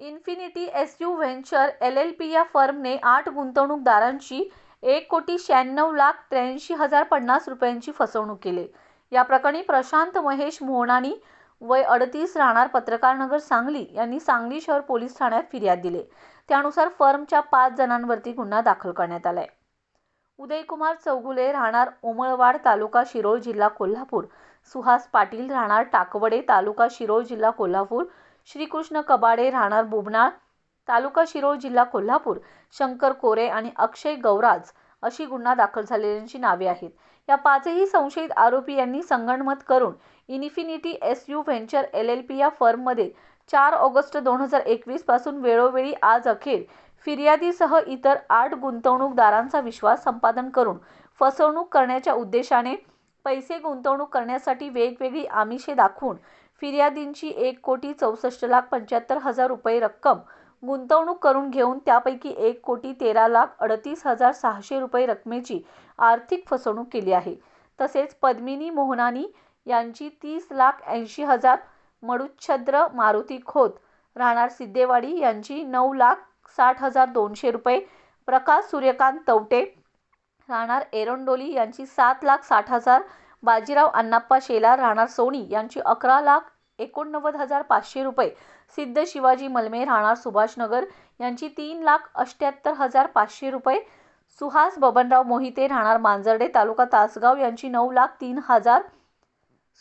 Infinity S U venture L L P या फर्मने आठ गुंतवणूकदारांची एक कोटी शहाण्णव लाख त्र्याऐंशी हजार पन्नास रुपयांची फसवणूक केली. या प्रकरणी प्रशांत महेश मोहनानी वय अडतीस राहणार पत्रकारनगर सांगली यांनी सांगली शहर पोलीस ठाण्यात फिर्याद दिली. त्यानुसार फर्मच्या पाच जणांवरती गुन्हा दाखल करण्यात आलाय. उदयकुमार चौगुले राहणार ओमळवाड तालुका शिरोळ जिल्हा कोल्हापूर. सुहास पाटील राहणार टाकवडे तालुका शिरोळ जिल्हा कोल्हापूर. श्रीकृष्ण कबाडे राहणार बुबनाळ तालुका शिरोळ जिल्हा कोल्हापूर. शंकर कोरे आणि अक्षय गौराज अशी गुन्हा दाखल झालेल्यांची नावे आहेत. या पाचही संशयित आरोपी यांनी संगणमत करून infinity S U venture L L P या फर्ममध्ये चार ऑगस्ट दोन हजार एकवीसपासून वेळोवेळी आज अखेर फिर्यादीसह इतर आठ गुंतवणूकदारांचा विश्वास संपादन करून फसवणूक करण्याच्या उद्देशाने पैसे गुंतवणूक करण्यासाठी वेगवेगळी आमिषे दाखवून फिर्यादींची एक कोटी चौसष्ट लाख पंच्याहत्तर हजार रुपये रक्कम गुंतवणूक करून घेऊन त्यापैकी एक कोटी तेरा लाख अडतीस हजार सहाशे रुपये रकमेची आर्थिक फसवणूक केली आहे. तसेच पद्मिनी मोहनानी यांची तीस लाख ऐंशी हजार मडुच्छद्र मारुती खोत राहणार सिद्धेवाडी यांची नऊ लाख साठ हजार दोनशे रुपये प्रकाश सूर्यकांत तवटे राहणार एरंडोली यांची सात लाख साठ हजार बाजीराव अण्णाप्पा शेलार राहणार सोनी यांची अकरा लाख एकोणनव्वद हजार पाचशे रुपये. सिद्ध शिवाजी मलमे राहणार सुभाषनगर यांची तीन लाख अष्ट्याहत्तर हजार पाचशे रुपये. सुहास बबनराव मोहिते राहणार मांजर्डे तालुका तासगाव यांची नऊ लाख तीन हजार.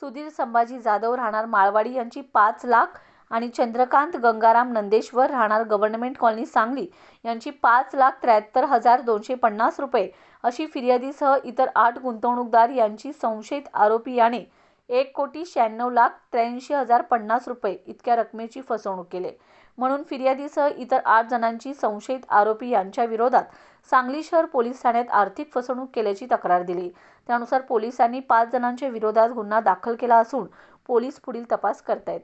सुधीर संभाजी जाधव राहणार माळवाडी यांची पाच लाख. आणि चंद्रकांत गंगाराम नंदेश्वर राहणार गव्हर्नमेंट कॉलनी सांगली यांची पाच लाख त्र्याहत्तर हजार दोनशे पन्नास रुपये अशी फिर्यादीसह इतर आठ गुंतवणूकदार यांची संशयित आरोपी याने एक कोटी शहाण्णव लाख त्र्याऐंशी हजार पन्नास रुपये इतक्या रकमेची फसवणूक केली. म्हणून फिर्यादीसह इतर आठ जणांची संशयित आरोपी यांच्या विरोधात सांगली शहर पोलीस ठाण्यात आर्थिक फसवणूक केल्याची तक्रार दिली. त्यानुसार पोलिसांनी पाच जणांच्या विरोधात गुन्हा दाखल केला असून पोलीस पुढील तपास करतायत.